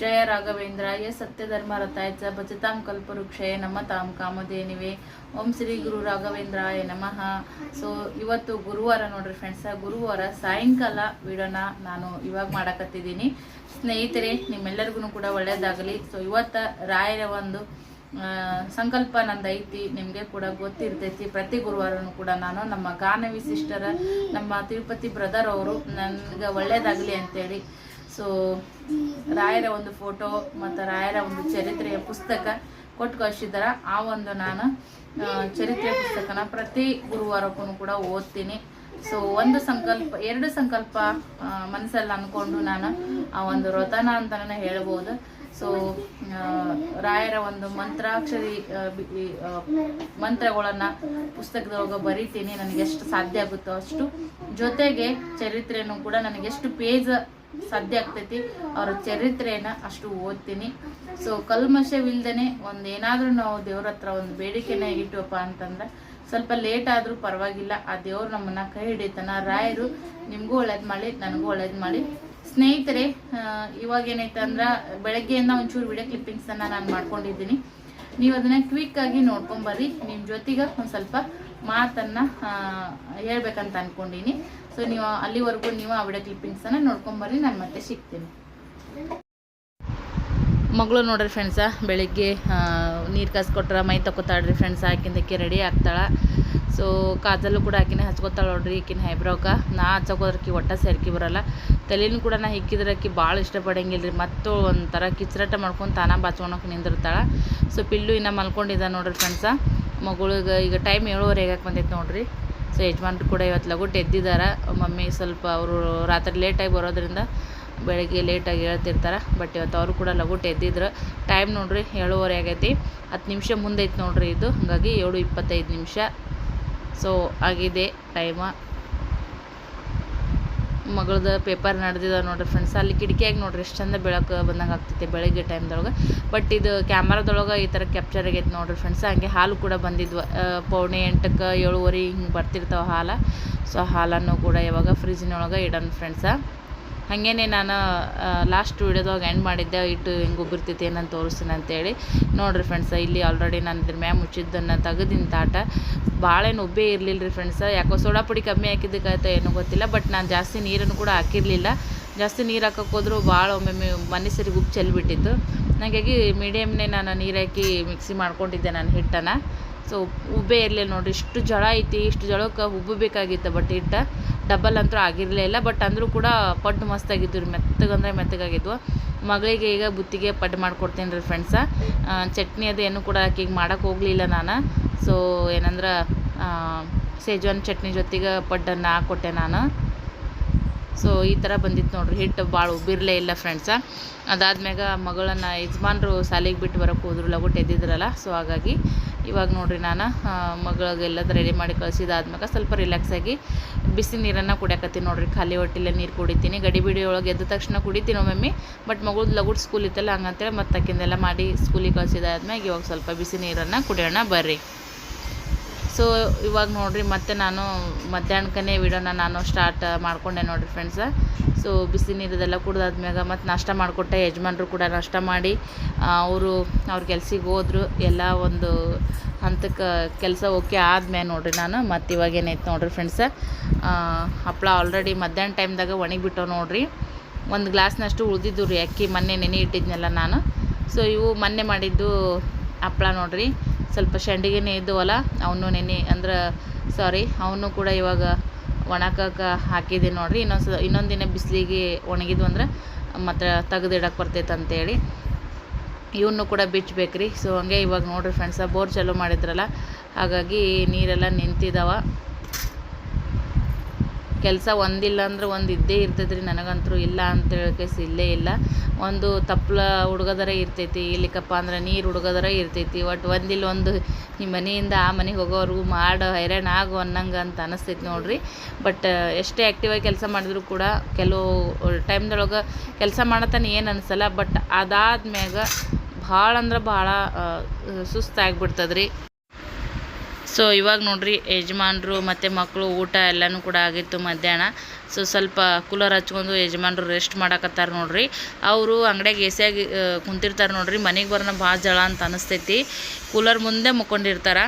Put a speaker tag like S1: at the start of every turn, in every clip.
S1: ಜಯ ರಾಘವೇಂದ್ರಾಯ ಸತ್ಯಧರ್ಮ ರಥಾಯಚ ಭಜತಾಂ ಕಲ್ಪವೃಕ್ಷಯ ನಮ್ಮ ತಾಂ ಕಾಮಧೇನಿವೆ. ಓಂ ಶ್ರೀ ಗುರು ರಾಘವೇಂದ್ರಾಯ ನಮಃ. ಸೊ ಇವತ್ತು ಗುರುವಾರ ನೋಡ್ರಿ ಫ್ರೆಂಡ್ಸ್ ಗುರುವಾರ ಸಾಯಂಕಾಲ ವಿಡೋನ ನಾನು ಇವಾಗ ಮಾಡಕತ್ತಿದ್ದೀನಿ. ಸ್ನೇಹಿತರೆ, ನಿಮ್ಮೆಲ್ಲರಿಗೂ ಕೂಡ ಒಳ್ಳೆಯದಾಗಲಿ ಸೊ ಇವತ್ತು ರಾಯರ ಒಂದು ಸಂಕಲ್ಪ ನಂದು ಐತಿ. ನಿಮಗೆ ಕೂಡ ಗೊತ್ತಿರ್ತೈತಿ. ಪ್ರತಿ ಗುರುವಾರನೂ ಕೂಡ ನಾನು ನಮ್ಮ ಗಾನವಿ ಸಿಸ್ಟರ ನಮ್ಮ ತಿರುಪತಿ ಬ್ರದರ್ ಅವರು ನನಗೆ ಒಳ್ಳೇದಾಗಲಿ ಅಂತೇಳಿ. ಸೊ ರಾಯರ ಒಂದು ಫೋಟೋ ಮತ್ತು ರಾಯರ ಒಂದು ಚರಿತ್ರೆಯ ಪುಸ್ತಕ ಕೊಟ್ಟು ಕಳಿಸಿದಾರ ಆ ಒಂದು ನಾನು ಚರಿತ್ರೆ ಪುಸ್ತಕನ ಪ್ರತಿ ಗುರುವಾರಕ್ಕೂ ಕೂಡ ಓದ್ತೀನಿ. ಸೊ ಒಂದು ಸಂಕಲ್ಪ, ಎರಡು ಸಂಕಲ್ಪ ಮನಸ್ಸಲ್ಲಿ ಅಂದ್ಕೊಂಡು ನಾನು ಆ ಒಂದು ವ್ರತನ ಅಂತಲೇ ಹೇಳ್ಬೋದು. ಸೊ ರಾಯರ ಒಂದು ಮಂತ್ರಾಕ್ಷರಿ ಮಂತ್ರಗಳನ್ನು ಪುಸ್ತಕದೊಳಗೆ ಬರಿತೀನಿ. ನನಗೆ ಎಷ್ಟು ಸಾಧ್ಯ ಆಗುತ್ತೋ ಅಷ್ಟು. ಜೊತೆಗೆ ಚರಿತ್ರೆಯೂ ಕೂಡ ನನಗೆ ಎಷ್ಟು ಪೇಜ್ ಸಾಧ್ಯ ಆಗ್ತೈತಿ. ಅವ್ರ ಚರಿತ್ರೆನ ಅಷ್ಟು ಓದ್ತೀನಿ. ಸೊ ಕಲ್ಮಶವಿಲ್ದೇನೆ ಒಂದು ಏನಾದರೂ ನಾವು ದೇವ್ರ ಹತ್ರ ಒಂದು ಬೇಡಿಕೆನ ಇಟ್ಟುವಪ್ಪ ಅಂತಂದ್ರೆ ಸ್ವಲ್ಪ ಲೇಟ್ ಆದರೂ ಪರವಾಗಿಲ್ಲ. ಆ ದೇವ್ರು ನಮ್ಮನ್ನ ಕೈ ಹಿಡಿತಾನ. ರಾಯರು ನಿಮಗೂ ಒಳ್ಳೇದು ಮಾಡಿ, ನನಗೂ ಒಳ್ಳೇದು ಮಾಡಿ. ಸ್ನೇಹಿತರೆ ಇವಾಗ ಏನೈತೆ ಅಂದ್ರೆ ಬೆಳಗ್ಗೆಯಿಂದ ಒಂಚೂರು ವಿಡಿಯೋ ಕ್ಲಿಪ್ಪಿಂಗ್ಸನ್ನು ನಾನು ಮಾಡ್ಕೊಂಡಿದ್ದೀನಿ. ನೀವು ಅದನ್ನ ಕ್ವಿಕ್ ಆಗಿ ನೋಡ್ಕೊಂಬರ್ರಿ. ನಿಮ್ಮ ಜೊತೆಗೆ ಒಂದು ಸ್ವಲ್ಪ ಮಾತನ್ನು ಹೇಳ್ಬೇಕಂತ ಅನ್ಕೊಂಡಿನಿ. ಸೊ ನೀವು ಅಲ್ಲಿವರೆಗೂ ನೀವು ಆ ವಿಡಿಯೋ ಕ್ಲಿಪ್ಪಿಂಗ್ಸನ್ನು ನೋಡ್ಕೊಂಬರ್ರಿ ನಾನು ಮತ್ತೆ ಸಿಗ್ತೀನಿ. ಮಗಳು ನೋಡ್ರಿ ಫ್ರೆಂಡ್ಸ ಬೆಳಿಗ್ಗೆ ನೀರು ಕಾಸ್ಕೊಟ್ರ, ಮೈ ತಗೋತಾಳ್ರಿ ಫ್ರೆಂಡ್ಸ್ ಆಕಿಂದಕ್ಕೆ ರೆಡಿ ಆಗ್ತಾಳೆ. ಸೊ ಕಾಜಲ್ಲು ಕೂಡ ಆಕಿನ ಹಚ್ಕೋತಾಳ ನೋಡ್ರಿ, ಈಕಿನ ಹೈಬ್ರೋಕ ನಾ ಹಚ್ಚಕೋದ್ರಕಿ ಒಟ್ಟ ಸೇರ್ಕಿ ಬರಲ್ಲ. ತಲೆನೂ ಕೂಡ ನಾ ಹಿಕ್ಕಿದ್ರೆ ಆಕಿ ಭಾಳ ಇಷ್ಟಪಡಂಗಿಲ್ಲ ರೀ ಮತ್ತು ಒಂಥರ ಕಿಚ್ರಾಟ ಮಾಡ್ಕೊಂಡು ತಾನ ಬಾಚ್ಕೊಳಕ್ಕೆ ನಿಂದಿರ್ತಾಳೆ. ಸೊ ಪಿಲ್ಲು ಇನ್ನು ಮಲ್ಕೊಂಡಿದ್ದ ನೋಡ್ರಿ ಫ್ರೆಂಡ್ಸ ಮಗಳಿಗೆ ಈಗ ಟೈಮ್ ಏಳುವರೆ ಆಗಕ್ಕೆ ಬಂದೈತೆ ನೋಡ್ರಿ. ಸೊ ಯಜಮಾನ್ರು ಕೂಡ ಇವತ್ತು ಲಗುಟ್ ಎದ್ದಿದ್ದಾರೆ ಮಮ್ಮಿ ಸ್ವಲ್ಪ ಅವರು ರಾತ್ರಿ ಲೇಟಾಗಿ ಬರೋದ್ರಿಂದ ಬೆಳಗ್ಗೆ ಲೇಟಾಗಿ ಹೇಳ್ತಿರ್ತಾರೆ. ಬಟ್ ಇವತ್ತು ಅವರು ಕೂಡ ಲಗುಟ್ ಎದ್ದಿದ್ರು ಟೈಮ್ ನೋಡಿರಿ ಏಳುವರೆ ಆಗೈತಿ. ಹತ್ತು ನಿಮಿಷ ಮುಂದೈತೆ ನೋಡಿರಿ ಇದು. ಹಾಗಾಗಿ ಏಳು ಇಪ್ಪತ್ತೈದು ನಿಮಿಷ. ಸೊ ಆಗಿದೆ ಟೈಮ ಮಗಳದ ಪೇಪರ್ ನಡೆದಿದೆ ನೋಡ್ರಿ ಫ್ರೆಂಡ್ಸ್ ಅಲ್ಲಿ ಕಿಟಕಿಯಾಗಿ ನೋಡ್ರಿ ಎಷ್ಟು ಚಂದ ಬೆಳಕು ಬಂದಂಗೆ ಆಗ್ತೈತೆ ಬೆಳಗ್ಗೆ ಟೈಮ್ದೊಳಗೆ ಬಟ್ ಇದು ಕ್ಯಾಮ್ರಾದೊಳಗೆ ಈ ಥರ ಕ್ಯಾಪ್ಚರ್ ಆಗೈತೆ ನೋಡ್ರಿ ಫ್ರೆಂಡ್ಸ್ ಹಂಗೆ ಹಾಲು ಕೂಡ ಬಂದಿದ್ವು. ಪೌಣೆ ಎಂಟಕ್ಕೆ ಏಳುವರೆ ಹಿಂಗೆ ಬರ್ತಿರ್ತಾವೆ ಹಾಲು. ಸೊ ಹಾಲನ್ನು ಕೂಡ ಇವಾಗ ಫ್ರಿಜ್ನೊಳಗೆ ಇಡೋಣ ಫ್ರೆಂಡ್ಸ ಹಾಗೇನೆ ನಾನು ಲಾಸ್ಟ್ ವೀಡಿಯೋದಾಗ ಎಂಡ್ ಮಾಡಿದ್ದೆ. ಇಟ್ಟು ಹಿಂಗೆ ಉಬ್ಬಿರ್ತೈತಿ ಏನಂತ ತೋರಿಸ್ತೀನಿ ಅಂತೇಳಿ. ನೋಡಿರಿ ಫ್ರೆಂಡ್ಸ ಇಲ್ಲಿ ಆಲ್ರೆಡಿ ನಾನು ಇದ್ರ ಮ್ಯಾಗ ಮುಚ್ಚಿದ್ದನ್ನು ತೆಗೆದಿನ ತಾಟ ಭಾಳ ಏನು ಉಬ್ಬೇ ಇರಲಿಲ್ಲ ರೀ ಫ್ರೆಂಡ್ಸ ಯಾಕೋ ಸೋಡಾ ಪುಡಿ ಕಮ್ಮಿ ಹಾಕಿದ್ದಕ್ಕಾಯ್ತು ಏನೋ ಗೊತ್ತಿಲ್ಲ ಬಟ್ ನಾನು ಜಾಸ್ತಿ ನೀರನ್ನು ಕೂಡ ಹಾಕಿರಲಿಲ್ಲ. ಜಾಸ್ತಿ ನೀರು ಹಾಕೋಕೆ ಹೋದ್ರು ಭಾಳ ಒಮ್ಮೊಮ್ಮೆ ಮನೆ ಸರಿ ಉಪ್ಪು ಚೆಲ್ಬಿಟ್ಟಿತ್ತು. ಹಾಗಾಗಿ ಮೀಡಿಯಮ್ನೇ ನಾನು ನೀರು ಹಾಕಿ ಮಿಕ್ಸಿ ಮಾಡ್ಕೊಂಡಿದ್ದೆ ನಾನು ಹಿಟ್ಟನ್ನು. ಸೊ ಉಬ್ಬೇ ಇರಲಿಲ್ಲ ನೋಡಿರಿ. ಇಷ್ಟು ಜಳ ಐತಿ, ಇಷ್ಟು ಜಳಕ್ಕೆ ಉಬ್ಬಬೇಕಾಗಿತ್ತು ಬಟ್ ಹಿಟ್ಟು. ಡಬಲ್ ಅಂತೂ ಆಗಿರಲಿಲ್ಲ ಬಟ್ ಅಂದರೂ ಕೂಡ ಪಡ್ಡು ಮಸ್ತಾಗಿದ್ದು ರೀ, ಮೆತ್ತಗಂದ್ರೆ ಮೆತ್ತಗಾಗಿದ್ವು. ಮಗಳಿಗೆ ಈಗ ಬುತ್ತಿಗೆ ಪಡ್ಡು ಮಾಡ್ಕೊಡ್ತೀನಿ ರೀ ಫ್ರೆಂಡ್ಸ ಚಟ್ನಿ ಅದು ಏನು ಕೂಡ ಆಕೆಗೆ ಮಾಡೋಕೆ ಹೋಗಲಿಲ್ಲ ನಾನು. ಸೊ ಏನಂದ್ರೆ ಸೇಜ್ವಾನ್ ಚಟ್ನಿ ಜೊತೆಗೆ ಪಡ್ಡನ್ನು ಹಾಕ್ಕೊಟ್ಟೆ ನಾನು. ಸೊ ಈ ಥರ ಬಂದಿತ್ತು ನೋಡ್ರಿ, ಹಿಟ್ಟು ಭಾಳ ಉಬ್ಬಿರಲೇ ಇಲ್ಲ ಫ್ರೆಂಡ್ಸ ಅದಾದ್ಮ್ಯಾಗ ಮಗಳನ್ನು ಯಜಮಾನ್ರು ಸಾಲಿಗೆ ಬಿಟ್ಟು ಬರೋಕೆ ಹೋದ್ರು ಲಗು ಎದ್ದಿದ್ರಲ್ಲ ಸೊ ಹಾಗಾಗಿ ಇವಾಗ ನೋಡಿರಿ ನಾನು ಆ, ಮಗಳಿಗೆ ಎಲ್ಲದ ರೆಡಿ ಮಾಡಿ ಕಳಿಸಿದಾದ್ಮ್ಯಾಗ ಸ್ವಲ್ಪ ರಿಲ್ಯಾಕ್ಸ್ ಆಗಿ ಬಿಸಿ ನೀರನ್ನು ಕುಡಿಯಕತ್ತೀನಿ ನೋಡಿರಿ. ಖಾಲಿ ಹೊಟ್ಟಿಲೆ ನೀರು ಕುಡಿತೀನಿ. ಗಡಿ ಬಿಡಿ ಒಳಗೆ ಎದ್ದ ತಕ್ಷಣ ಕುಡಿತೀನಿ ಒಮ್ಮೊಮ್ಮೆ ಬಟ್ ಮಗಳದ್ದು ಲಗುಡ್ ಸ್ಕೂಲ್ ಇತ್ತಲ್ಲ ಹಂಗಂತೇಳಿ ಮತ್ತೆ ಅಕ್ಕಿಂದೆಲ್ಲ ಮಾಡಿ ಸ್ಕೂಲಿಗೆ ಕಳಿಸಿದಾದ್ಮ್ಯಾಗ ಇವಾಗ ಸ್ವಲ್ಪ ಬಿಸಿ ನೀರನ್ನು ಕುಡಿಯೋಣ ಬರ್ರಿ. ಸೊ ಇವಾಗ ನೋಡಿರಿ ಮತ್ತೆ ನಾನು ಮಧ್ಯಾಹ್ನಕ್ಕನೇ ವಿಡಿಯೋನ ನಾನು ಸ್ಟಾರ್ಟ್ ಮಾಡ್ಕೊಂಡೆ ನೋಡಿರಿ ಫ್ರೆಂಡ್ಸ ಸೊ ಬಿಸಿ ನೀರದೆಲ್ಲ ಕುಡ್ದಾದ್ಮ್ಯಾಗ ಮತ್ತು ನಾಷ್ಟ ಮಾಡಿಕೊಟ್ಟೆ, ಯಜಮಾನರು ಕೂಡ ನಾಷ್ಟ ಮಾಡಿ ಅವರು ಅವ್ರ ಕೆಲ್ಸಿಗೆ ಹೋದ್ರು. ಎಲ್ಲ ಒಂದು ಹಂತಕ್ಕೆ ಕೆಲಸ ಓಕೆ ಆದ್ಮೇಲೆ ನೋಡ್ರಿ ನಾನು. ಮತ್ತು ಇವಾಗ ಏನೈತೆ ನೋಡ್ರಿ ಫ್ರೆಂಡ್ಸ ಹಪ್ಪಳ ಆಲ್ರೆಡಿ ಮಧ್ಯಾಹ್ನ ಟೈಮ್ದಾಗ ಒಣಗಿಬಿಟ್ಟವು ನೋಡ್ರಿ. ಒಂದು ಗ್ಲಾಸ್ನಷ್ಟು ಉಳಿದಿದ್ದು ರೀ ಅಕ್ಕಿ, ಮೊನ್ನೆ ನೆನೆ ಇಟ್ಟಿದ್ನಲ್ಲ ನಾನು. ಸೊ ಇವು ಮೊನ್ನೆ ಮಾಡಿದ್ದು ಹಪ್ಪಳ ನೋಡ್ರಿ. ಸ್ವಲ್ಪ ಶಂಡಿಗೆನೇ ಇದ್ದವಲ್ಲ, ಅವನು ನೆನೆ ಅಂದ್ರೆ ಸಾರಿ ಅವನು ಕೂಡ ಇವಾಗ ಒಣಕಕ್ಕೆ ಹಾಕಿದೆ ನೋಡಿರಿ. ಇನ್ನೊಂದು ಇನ್ನೊಂದು ದಿನ ಬಿಸಿಲಿಗೆ ಒಣಗಿದ್ವು ಅಂದ್ರೆ ಮತ್ತು ತೆಗೆದಿಡಕ್ಕೆ ಬರ್ತೈತೆ ಅಂತೇಳಿ. ಇವನ್ನು ಕೂಡ ಬಿಚ್ಚಬೇಕ್ರಿ ಸೊ ಹಂಗೆ ಇವಾಗ ನೋಡಿರಿ ಫ್ರೆಂಡ್ಸ ಬೋರ್ ಚಾಲೂ ಮಾಡಿದ್ರಲ್ಲ, ಹಾಗಾಗಿ ನೀರೆಲ್ಲ ನಿಂತಿದಾವ. ಕೆಲಸ ಒಂದಿಲ್ಲ ಅಂದ್ರೆ ಒಂದು ಇದ್ದೇ ಇರ್ತೈತೆ ರೀ ನನಗಂತೂ ಇಲ್ಲ ಅಂತ ಹೇಳಕ್ಕೆ ಇಲ್ಲೇ ಇಲ್ಲ. ಒಂದು ತಪ್ಪಲ ಹುಡುಗದರ ಇರ್ತೈತಿ, ಇಲ್ಲಿಕಪ್ಪ ಅಂದ್ರೆ ನೀರು ಹುಡುಗದರ ಇರ್ತೈತಿ. ಒಟ್ಟು ಒಂದಿಲ್ಲ ಒಂದು ಈ ಮನೆಯಿಂದ ಆ ಮನೆಗೆ ಹೋಗೋವರೆಗೂ ಮಾಡೋ ಹೈರಾಣ ಆಗು ಅನ್ನಂಗೆ ಅಂತ ಅನಿಸ್ತೈತಿ ನೋಡಿರಿ. ಬಟ್ ಎಷ್ಟೇ ಆ್ಯಕ್ಟಿವಾಗಿ ಕೆಲಸ ಮಾಡಿದ್ರು ಕೂಡ ಕೆಲವು ಟೈಮ್ದೊಳಗೆ ಕೆಲಸ ಮಾಡತನ ಏನು ಅನಿಸಲ್ಲ. ಬಟ್ ಅದಾದ್ಮ್ಯಾಗ ಭಾಳ ಅಂದ್ರೆ ಭಾಳ ಸುಸ್ತಾಗ್ಬಿಡ್ತದೆ ರೀ ಸೊ ಇವಾಗ ನೋಡ್ರಿ ಯಜಮಾನ್ರು ಮತ್ತು ಮಕ್ಕಳು ಊಟ ಎಲ್ಲನೂ ಕೂಡ ಆಗಿತ್ತು ಮಧ್ಯಾಹ್ನ. ಸೊ ಸ್ವಲ್ಪ ಕೂಲರ್ ಹಚ್ಕೊಂಡು ಯಜಮಾನ್ರು ರೆಸ್ಟ್ ಮಾಡಕತ್ತಾರ ನೋಡ್ರಿ. ಅವರು ಅಂಗಡಿಯಾಗ ಎಸಿಯಾಗಿ ಸಿಯಾಗಿ ಕುಂತಿರ್ತಾರೆ ನೋಡ್ರಿ. ಮನೆಗೆ ಬರೋಣ ಭಾಳ ಜಳ ಅಂತ ಅನಿಸ್ತೈತಿ. ಕೂಲರ್ ಮುಂದೆ ಮುಕ್ಕೊಂಡಿರ್ತಾರೆ.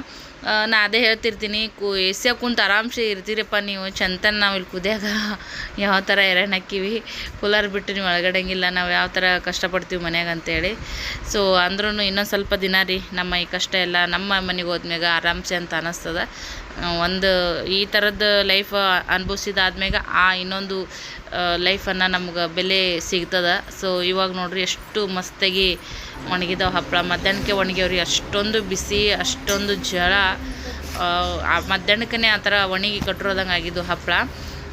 S1: ನಾ ಅದೇ ಹೇಳ್ತಿರ್ತೀನಿ, ಕು ಎ ಕುಂತು ಆರಾಮ್ಸೆ ಇರ್ತೀರಪ್ಪ ನೀವು. ಚಂತನ ನಾವು ಇಲ್ಲಿ ಕುದಿಯಾಗ ಯಾವ ಥರ ಹಾಕಿವಿ ಕೂಲರ್ ಬಿಟ್ಟು ನೀವು ಒಳಗಡೆಂಗಿಲ್ಲ ನಾವು ಯಾವ ಥರ ಕಷ್ಟಪಡ್ತೀವಿ ಮನ್ಯಾಗ ಅಂತೇಳಿ. ಸೊ ಅಂದ್ರೂ ಇನ್ನೊಂದು ಸ್ವಲ್ಪ ದಿನ ರೀ, ನಮ್ಮ ಈ ಕಷ್ಟ ಎಲ್ಲ ನಮ್ಮ ಮನೆಗೆ ಹೋದ್ಮ್ಯಾಗ ಆರಾಮ್ಸೆ ಅಂತ ಅನ್ನಿಸ್ತದ ಒಂದು ಈ ಥರದ ಲೈಫ್ ಅನ್ಭವ್ಸಿದಾದ್ಮ್ಯಾಗ ಆ ಇನ್ನೊಂದು ಲೈಫನ್ನು ನಮ್ಗೆ ಬೆಲೆ ಸಿಗ್ತದ. ಸೊ ಇವಾಗ ನೋಡ್ರಿ ಎಷ್ಟು ಮಸ್ತಾಗಿ ಒಣಗಿದಾವೆ ಹಪ್ಪಳ ಮಧ್ಯಾಹ್ನಕ್ಕೆ ಒಣಗ್ಯಾವ್ರಿ, ಅಷ್ಟೊಂದು ಬಿಸಿ, ಅಷ್ಟೊಂದು ಜಳ. ಮಧ್ಯಾಹ್ನಕ್ಕೇ ಆ ಥರ ಒಣಗಿ ಕಟ್ಟಿರೋದಂಗೆ ಆಗಿದ್ದು ಹಪ್ಪಳ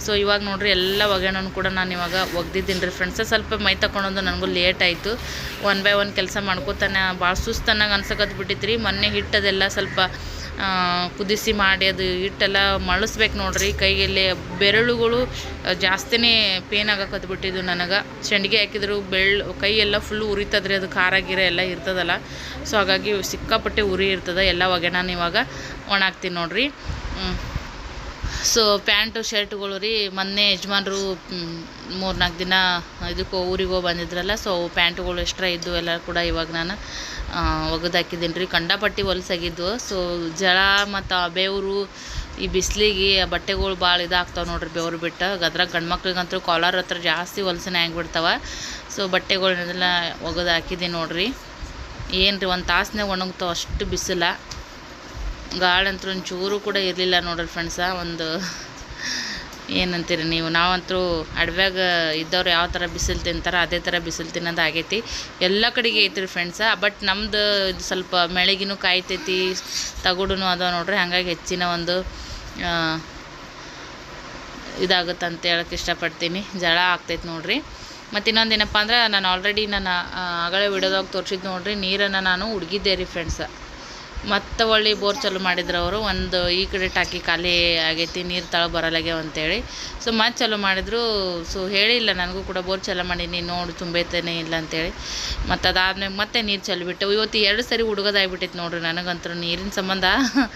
S1: ಸೊ ಇವಾಗ ನೋಡ್ರಿ ಎಲ್ಲ ಒಗ್ಯಾಣನು ಕೂಡ ನಾನು ಇವಾಗ ಒಗ್ದಿದ್ದೀನಿ ರೀ ಫ್ರೆಂಡ್ಸ ಸ್ವಲ್ಪ ಮೈ ತಗೊಂಡೊಂದು ನನಗೂ ಲೇಟ್ ಆಯಿತು. ಒನ್ ಬೈ ಒನ್ ಕೆಲಸ ಮಾಡ್ಕೋತಾನೆ ಭಾಳ ಸುಸ್ತನ್ನಾಗ ಅನ್ಸಕತ್ ಬಿಟ್ಟಿತ್ತು ರೀ ಮೊನ್ನೆ ಹಿಟ್ಟದೆಲ್ಲ ಸ್ವಲ್ಪ ಕುದಿಸಿ ಮಾಡಿ ಅದು ಹಿಟ್ಟೆಲ್ಲ ಮಳಸ್ಬೇಕು ನೋಡ್ರಿ. ಕೈಯಲ್ಲಿ ಬೆರಳುಗಳು ಜಾಸ್ತಿನೇ ಪೇನ್ ಆಗಕತ್ತು ಬಿಟ್ಟಿದ್ದು ನನಗೆ. ಸಂಡಿಗೆ ಹಾಕಿದ್ರು ಬೆಳ್ಳು, ಕೈಯೆಲ್ಲ ಫುಲ್ ಉರಿತದ್ರಿ ಅದು, ಖಾರ ಗೀರ ಎಲ್ಲ ಇರ್ತದಲ್ಲ. ಸೊ ಹಾಗಾಗಿ ಸಿಕ್ಕಾಪಟ್ಟೆ ಉರಿ ಇರ್ತದೆ ಎಲ್ಲ ಒಗೆಣನ ಇವಾಗ ಒಣಾಗ್ತೀನಿ ನೋಡ್ರಿ. ಸೊ ಪ್ಯಾಂಟು, ಶರ್ಟ್ಗಳು ರೀ, ಮೊನ್ನೆ ಯಜಮಾನ್ರು ಮೂರು ನಾಲ್ಕು ದಿನ ಇದಕ್ಕೆ ಊರಿಗೆ ಹೋಗಿ ಬಂದಿದ್ರಲ್ಲ ಸೊ ಪ್ಯಾಂಟುಗಳು ಎಕ್ಸ್ಟ್ರಾ ಇದ್ದು ಎಲ್ಲ ಕೂಡ ಇವಾಗ ನಾನು ಒಗೆದು ಹಾಕಿದ್ದೀನಿ ರೀ ಕಂಡಾಪಟ್ಟಿ ಹೊಲಸಾಗಿದ್ದು. ಸೊ ಜಳ ಮತ್ತು ಬೇವರು ಈ ಬಿಸಿಲಿಗೆ ಬಟ್ಟೆಗಳು ಭಾಳ ಇದಾಗ್ತಾವೆ ನೋಡ್ರಿ ಬೆವರು ಬಿಟ್ಟು. ಅದ್ರಾಗ ಗಂಡು ಮಕ್ಳಿಗಂತೂ ಕಾಲರ್ ಹತ್ರ ಜಾಸ್ತಿ ಹೊಲ್ಸನೆ ಆಗಿಬಿಡ್ತಾವೆ ಸೊ ಬಟ್ಟೆಗಳನ್ನೆಲ್ಲ ಒಗೆದು ಹಾಕಿದ್ದೀನಿ ನೋಡ್ರಿ. ಏನು ರೀ ಒಂದು ತಾಸ್ನಾಗ ಒಣಗ್ತಾವೆ ಅಷ್ಟು ಬಿಸಿಲ. ಗಾಳಂತೂ ಒಂಚೂರು ಕೂಡ ಇರಲಿಲ್ಲ ನೋಡ್ರಿ ಫ್ರೆಂಡ್ಸ ಒಂದು ಏನಂತೀರಿ ನೀವು? ನಾವಂತೂ ಅಡವ್ಯಾಗ ಇದ್ದವ್ರು ಯಾವ ಥರ ಬಿಸಿಲು ತಿಂತಾರೋ ಅದೇ ಥರ ಬಿಸಿಲು ತಿನ್ನೋದು ಆಗೈತಿ. ಎಲ್ಲ ಕಡೆಗೆ ಐತ್ರಿ ಫ್ರೆಂಡ್ಸ ಬಟ್ ನಮ್ದು ಇದು ಸ್ವಲ್ಪ ಮೆಳಗಿನೂ ಕಾಯ್ತೈತಿ, ತಗಡುನು ಅದಾವ ನೋಡ್ರಿ. ಹಾಗಾಗಿ ಹೆಚ್ಚಿನ ಒಂದು ಇದಾಗುತ್ತೆ ಅಂತ ಹೇಳಕ್ಕೆ ಇಷ್ಟಪಡ್ತೀನಿ. ಜಳ ಆಗ್ತೈತೆ ನೋಡ್ರಿ. ಮತ್ತು ಇನ್ನೊಂದು ಏನಪ್ಪ ಅಂದ್ರೆ ನಾನು ಆಲ್ರೆಡಿ ನಾನು ಆಗಲೇ ವಿಡಿಯೋದಾಗ ತೋರಿಸಿದ್ದು ನೋಡ್ರಿ. ನೀರನ್ನು ನಾನು ಹುಡುಗಿದ್ದೆ ರೀ ಫ್ರೆಂಡ್ಸ ಮತ್ತೆ ಹೊಳ್ಳಿ ಬೋರ್ ಚಾಲು ಮಾಡಿದ್ರು ಅವರು. ಒಂದು ಈ ಕಡೆ ಟಾಕಿ ಖಾಲಿ ಆಗೈತಿ, ನೀರು ತಳ ಬರಲಾಗ್ಯಾವ ಅಂತೇಳಿ. ಸೊ ಮತ್ತೆ ಚಾಲು ಮಾಡಿದ್ರು. ಸೊ ಹೇಳಿಲ್ಲ, ನನಗೂ ಕೂಡ ಬೋರ್ ಚಾಲು ಮಾಡೀನಿ, ನೋಡು, ತುಂಬೈತೇನೆ ಇಲ್ಲ ಅಂತೇಳಿ. ಮತ್ತು ಅದಾದ್ಮೇಲೆ ಮತ್ತೆ ನೀರು ಚೆಲ್ಬಿಟ್ಟು ಇವತ್ತು ಎರಡು ಸರಿ ಹುಡುಗದಾಗ್ಬಿಟ್ಟೈತೆ ನೋಡ್ರಿ ನನಗಂತೂ ನೀರಿನ ಸಂಬಂಧ.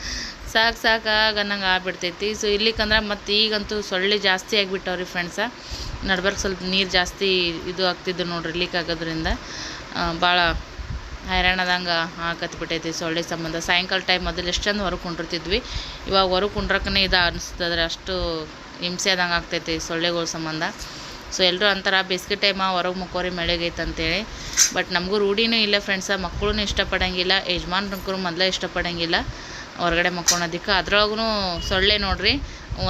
S1: ಸಾಕು ಸಾಕಾಗ ಅನ್ನಂಗೆ ಆಗ್ಬಿಡ್ತೈತಿ. ಸೊ ಇಲ್ಲಿಕಂದ್ರೆ ಮತ್ತು ಈಗಂತೂ ಸೊಳ್ಳೆ ಜಾಸ್ತಿ ಆಗಿಬಿಟ್ಟವ್ರಿ ಫ್ರೆಂಡ್ಸ ನಡ್ಬರ್ಕ್ ಸ್ವಲ್ಪ ನೀರು ಜಾಸ್ತಿ ಇದು ಆಗ್ತಿದ್ದು ನೋಡ್ರಿ ಲೀಕ್ ಆಗೋದ್ರಿಂದ. ಭಾಳ ಹೈರಾಣದಂಗೆ ಆಕತ್ಬಿಟ್ಟೈತಿ ಸೊಳ್ಳೆ ಸಂಬಂಧ ಸಾಯಂಕಾಲ ಟೈಮ್ ಮೊದಲು ಎಷ್ಟು ಚಂದ ಹೊರಗೆ ಕುಂಡಿರ್ತಿದ್ವಿ. ಇವಾಗ ಹೊರಗೆ ಕುಂಡ್ರಕ್ಕನೇ ಇದು ಅನಿಸ್ತದ್ರೆ ಅಷ್ಟು ಹಿಂಸೆ ಆದಂಗೆ ಆಗ್ತೈತಿ ಸೊಳ್ಳೆಗಳ ಸಂಬಂಧ. ಸೊ ಎಲ್ಲರೂ ಅಂತಾರ ಬೇಸಿಗೆ ಟೈಮ ಹೊರಗೆ ಮುಕ್ಕೋರಿ ಅಂತೇಳಿ ಬಟ್ ನಮಗೂ ರೂಢಿನೂ ಇಲ್ಲ ಫ್ರೆಂಡ್ಸ ಮಕ್ಕಳೂ ಇಷ್ಟಪಡಂಗಿಲ್ಲ ಯಜಮಾನ್ರು ಮೊದಲೇ ಇಷ್ಟಪಡೋಂಗಿಲ್ಲ. ಹೊರಗಡೆ ಮಕ್ಕೊಳೋದಕ್ಕೆ. ಅದ್ರೊಳಗೂ ಸೊಳ್ಳೆ ನೋಡ್ರಿ,